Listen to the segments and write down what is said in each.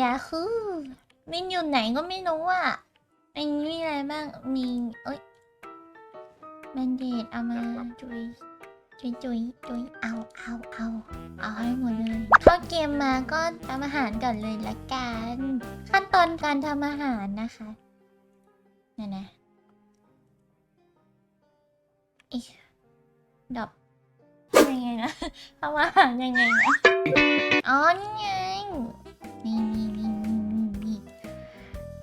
ยาฮูมินอยู่ไหนก็ไม่รู้อะอันมีอะไรบ้าง มีเอ้ยแบนเดดเอามาจุยจุยจุยจุยเอาเอาเอาเอาให้หมดเลยเข้าเกมมาก็ทำอาหารก่อนเลยละกัน ขั้นตอนการทำอาหารนะคะเนี่ยนะอีดอกยังไงนะทำอาหารยังไงนะอ๋อนี่ไง นี่นี่นี่นี่นี่นี่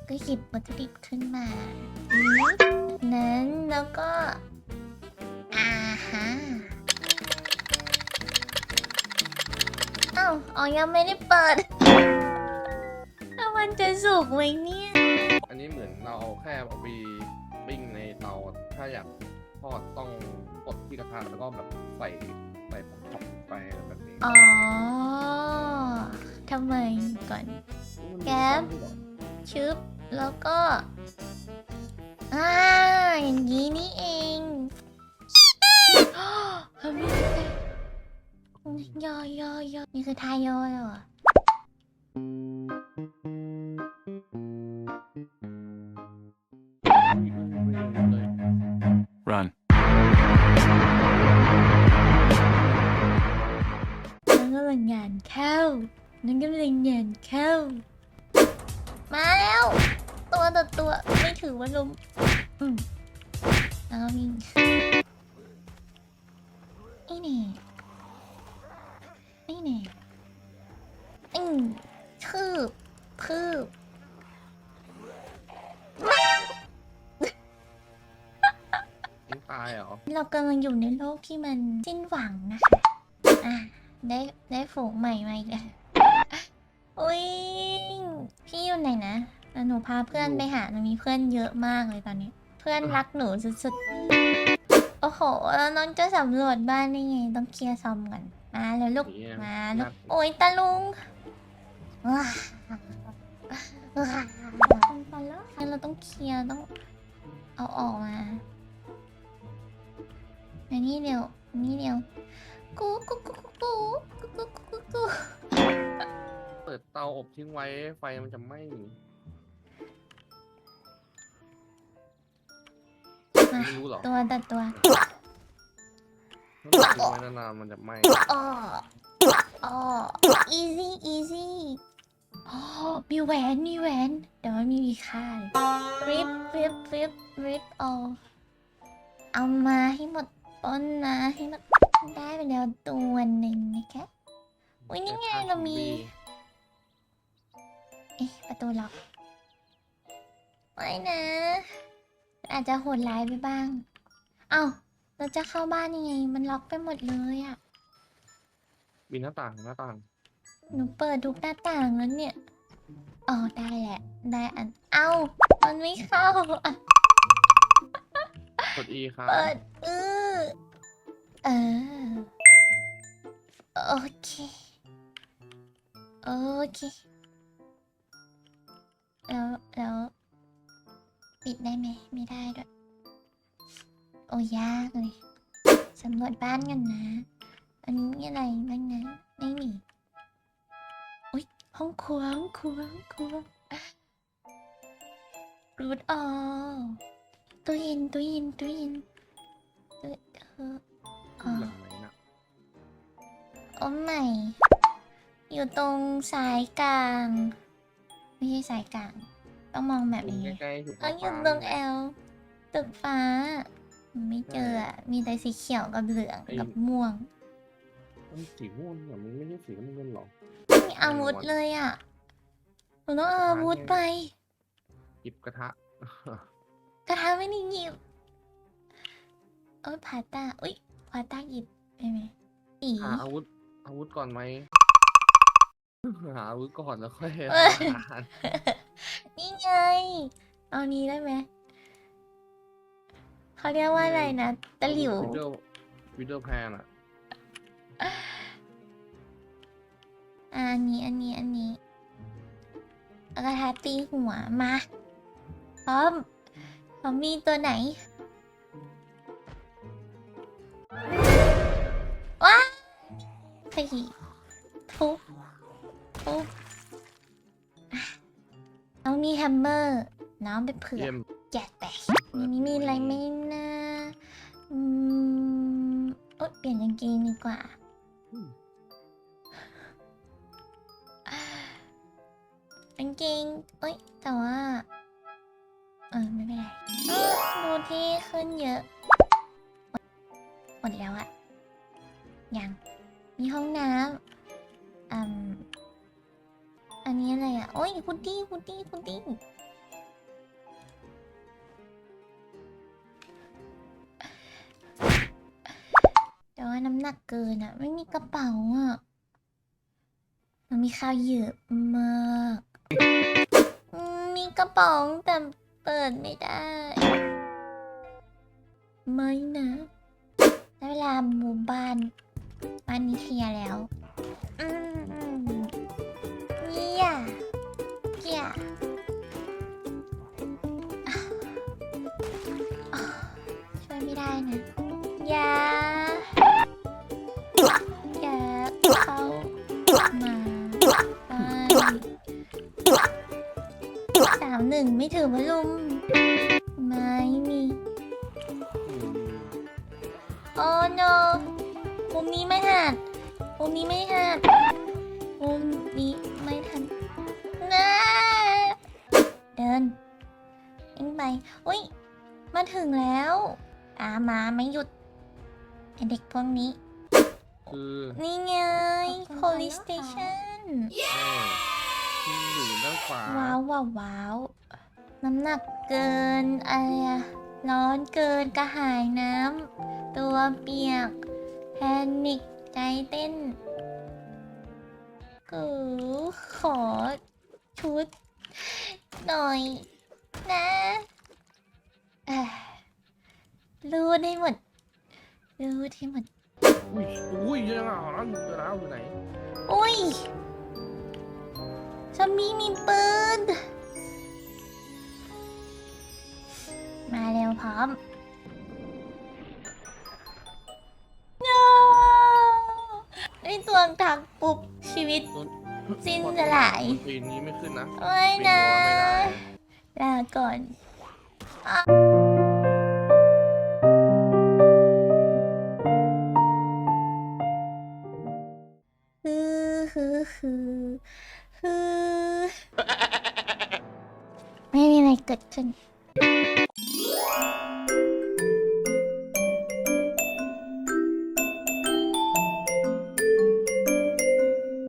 ก็หยิบวัตถุดิบขึ้นมานั้นแล้วก็อ่าฮะอ้าอ๋อยังไม่ได้เปิดแล้วมันจะสุกไหมเนี่ยอันนี้เหมือนเราเอาแค่เอาไปปิ้งในเตาถ้าอยากทอดต้องกดที่กระทะแล้วก็แบบใส่ใส่ผักผักไปแบบนี้อ๋อำไมก่อน แก๊ป ชึบ แล้วก็อ่าอย่างนี้นี่เองทำไม่ได้ยอยอยอนี่คือทายอยเหรอเลย Run. นั่นก็เป็นงานเข้า นั่นก็เป็นงานเข้า มาแล้ว ตัวต่อตัวไม่ถือว่าลุมอืมแล้วก็วิ่งนี่นี่นี่นี่อืมคืบคืบตายเหรอ เรากำลังอยู่ในโลกที่มันสิ้นหวังนะคะ อะ ได้ได้ฝูงใหม่มาอีกแล้ว อุ้ยพี่อยู่ไหนนะแล้วหนูพาเพื่อนไปหาหนูมีเพื่อนเยอะมากเลยตอนนี้ เพื่อนรักหนูสุดๆ โอ้โห แล้วน้องจะสำรวจบ้านได้ไง ต้องเคลียร์ซอมก่อน มาแล้วลูกเนี่ยมาลูนักดโอ้ยตาลุงว้าวว้าวงั้นเราต้องเคลียร์ต้องเอาออกมาอันนี้เร็วอันนี้เร็วกูกูกูกูกูกูกู อบทิ้งไว้ไฟมันจะไหม้ไม่รู้หรอตัวต่อตัวถ้าทิ้งไว้นานๆมันจะไหม้อ๋ออ๋อ easy easy อ๋อมีแหวนมีแหวนแต่ว่าไม่มีค่าเลย rip rip rip rip เอาเอามาให้หมดปล้นมาให้หมดได้ไปแล้วตัวหนึ่งนะคะอุ้ยนี่ไงเรามี เอ๊ะ ประตูล็อกไม่นะอาจจะโหดร้ายไปบ้าง เอ้าเราจะเข้าบ้านยังไง มันล็อกไปหมดเลยอะมีหน้าต่างหน้าต่าง หนูเปิดทุกหน้าต่างแล้วเนี่ย อ๋อ ได้แหละ ได้อัน เอ้า มันไม่เข้าอะกด E ครับ เปิดเออเออ โอเค โอเค แล้วแล้ว ปิดได้ไหมไม่ได้ด้วย โอ้ยากเลยสำรวจบ้านกันนะ อันนี้มีอะไรบ้างนะ ไม่มีอุ้ยห้องครัวห้องครัวห้องครัวรูดออตู้เย็นตู้เย็นตู้เย็นตู้เอออ๋อหลังไหนนะโอ้ไม่อยู่ตรงสายกลาง ไม่ใช่สายกลางต้องมองแบบอยู่นี้ใกล้ๆถูกเอออยู่ตรงแอลตึกฟ้า ไม่เจออะมีแต่สีเขียวกับเหลืองกับม่วงมันสีม่วงเนี่ยมันไม่ใช่สีน้ำเงินหรอไม่มีอาวุธเลยอะหนูต้องเอาอาวุธไปหยิบกระทะ กระทะไม่ได้หยิบเอ้ยพาต้าอุ้ยพาต้าหยิบได้ไหมอีหาอาวุธอาวุธก่อนไหม หาอาวุธก่อนแล้วค่อยเอ้ยหาอาหารนี่ไง เอานี้ได้ไหม เขาเรียกว่าอะไรนะ ตะหลิว วิดีโอวิดีโอแพนอะอะอันนี้ อันนี้ อันนี้เอากระทะตีหัว มาพร้อมพร้อมมีตัวไหน ว้าเฮ้ยทุบ ทุบมีแฮมเมอร์น้องไปเผื่อเยี่ยมแจกแปะนี่มีอะไรไหมนะอืมโอ๊ยเปลี่ยนกางเกงดีกว่ากางเกงเอ้ย แต่ว่า เออ ไม่เป็นไรเอ้อดูที่ขึ้นเยอะหมดแล้วอะยัง มีห้องน้ โอ้ยคุดดี้คุดดี้คุดดี้แต่ว่าน้ำหนักเกินอะไม่มีกระเป๋าอะมันมีข้าวเยอะมากมีกระป๋าแต่เปิดไม่ได้ ไม่นะได้เวลาหมู่บ้านบ้านนี้เคลียร์แล้ว อืม สามหนึ่งไม่ถือว่าลุมไม่มีอืมโอ้ no มุมนี้ไม่หัดมุมนี้ไม่หัดมุมนี้ไม่ทันนะเดินเอ็งไปอุ้ยมาถึงแล้วตามาไม่หยุดไอเด็กพวกนี้ คือนี่ไง police station แม่ที่อยู่ด้านขวาว้าวว้าวว้าวน้ำหนักเกินอะไรอะร้อนเกินกระหายน้ำตัวเปียกแพนิกใจเต้นกูขอชุด หน่อยนะเอ้ยรู้ได้หมดรู้ที่หมด อุ้ยอุ้ยยังไงร้านเจอแล้วอยู่ไหนอุ้ยสามีมีปืน มาเร็วพร้อม No ไอตัวถักปุบชีวิต สิ้นสลาย ปีนี้ไม่ขึ้นนะ ไม่ปีนะนี้ว่าไม่ได้ลาก่อน คือคือไม่มีอะไรเกิดขึ้น